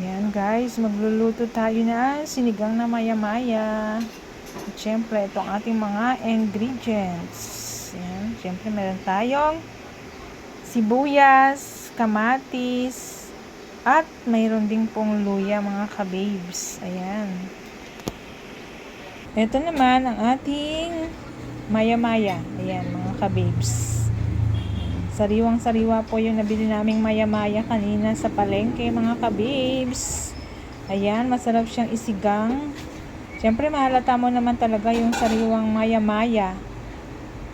Yan guys, magluluto tayo na sinigang na maya-maya. At itong ating mga ingredients. Yan, syempre meron tayong sibuyas, kamatis, at mayroon ding pong luya mga kababes. Ayan. Ito naman ang ating maya-maya. Ayan mga kababes. Sariwang-sariwa po yung nabili naming maya-maya kanina sa palengke mga kabibs. Ayan, masarap siyang isigang. Siyempre, mahalata mo naman talaga yung sariwang maya-maya.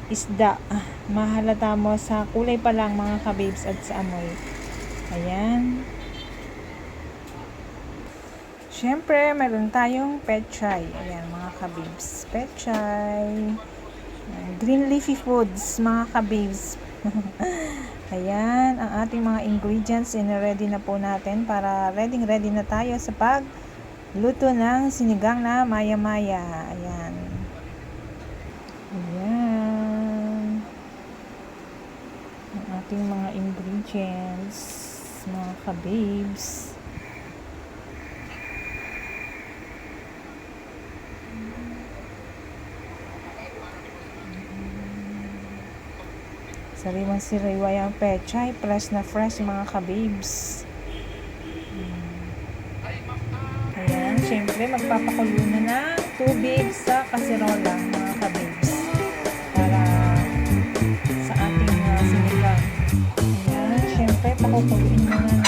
Isda. Ah, Mahalata mo sa kulay pa lang mga kabibs at sa amoy. Ayan. Siyempre, meron tayong pechay. Ayan, mga kabibs. Pechay. Ayan, Green leafy foods, mga kabibs. Ayan, ang ating mga ingredients in-ready na po natin para ready ready na tayo sa pag luto ng sinigang na maya-maya. Ayan. Ayan. Ang ating mga ingredients, mga kababes. Sariwang siriwa yung pechay, fresh na fresh mga kababes. Ayan, syempre magpapakulo na ng tubig sa kaserola mga kababes. Para sa ating uh, sinigang. Ayan, syempre pakukuluin muna natin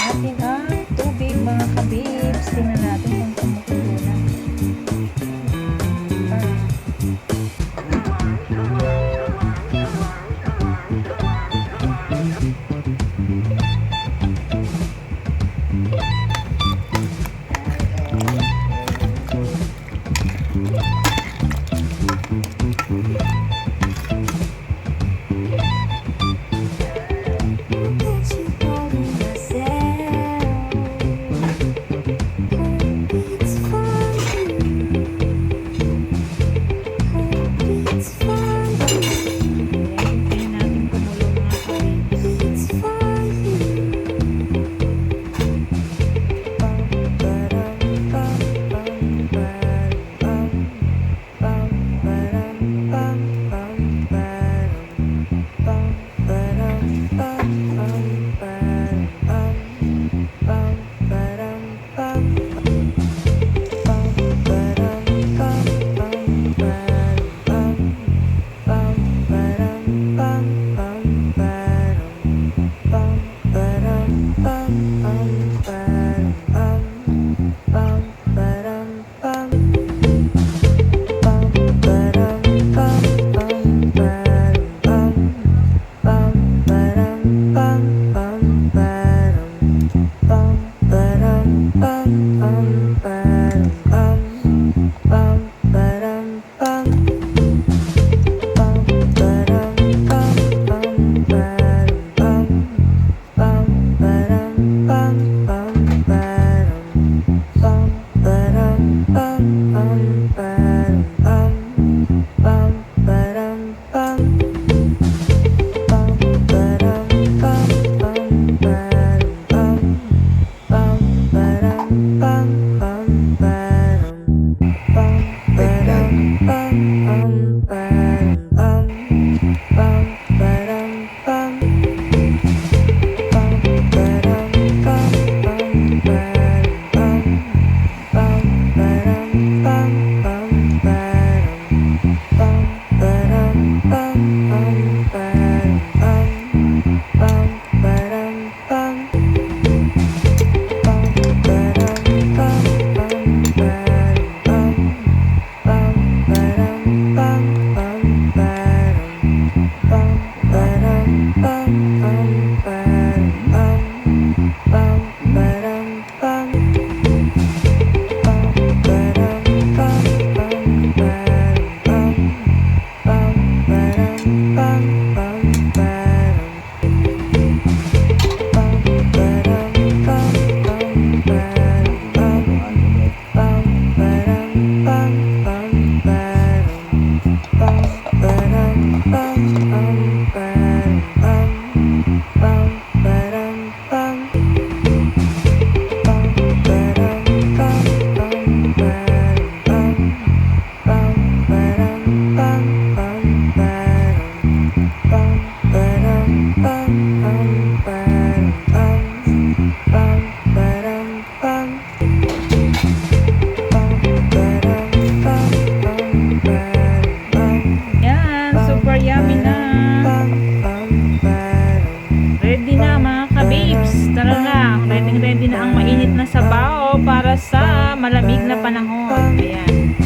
sa malamig na panahon. Ayan.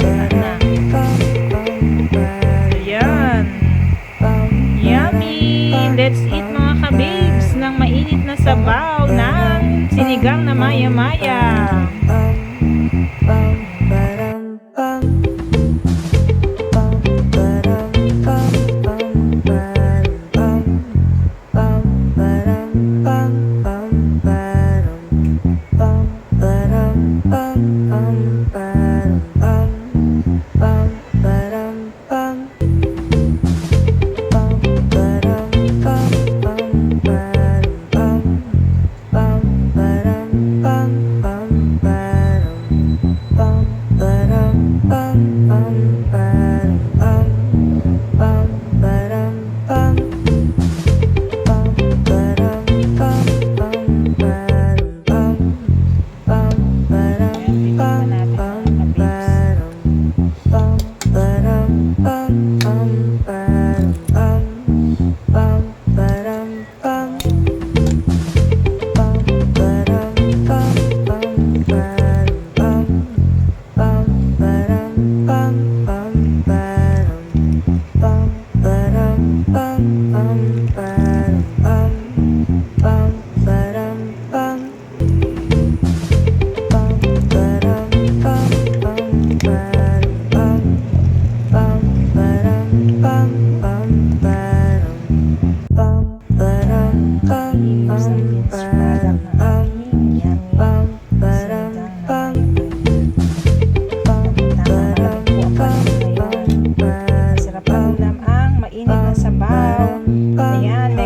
Ayan na. Ayan. Yummy! Let's eat mga kabibs ng mainit na sabaw ng sinigang na maya-maya.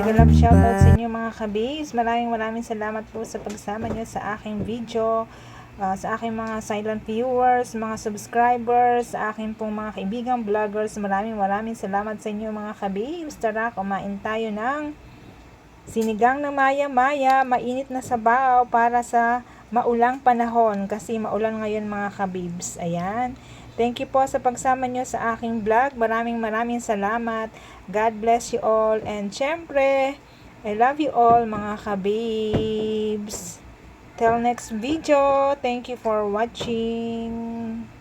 Love shoutout sa inyo mga kabis. Maraming maraming salamat po sa pagsama nyo sa aking video. ah, sa aking mga silent viewers, mga subscribers, sa aking pong mga kaibigang vloggers. Maraming maraming salamat sa inyo mga kabis. Tara, kumain tayo ng Sinigang na maya-maya, mainit na sabaw para sa maulang panahon kasi maulan ngayon mga kabibs. Ayan. Thank you po sa pagsama nyo sa aking vlog. Maraming maraming salamat. God bless you all. And syempre, I love you all mga kabibs. Till next video. Thank you for watching.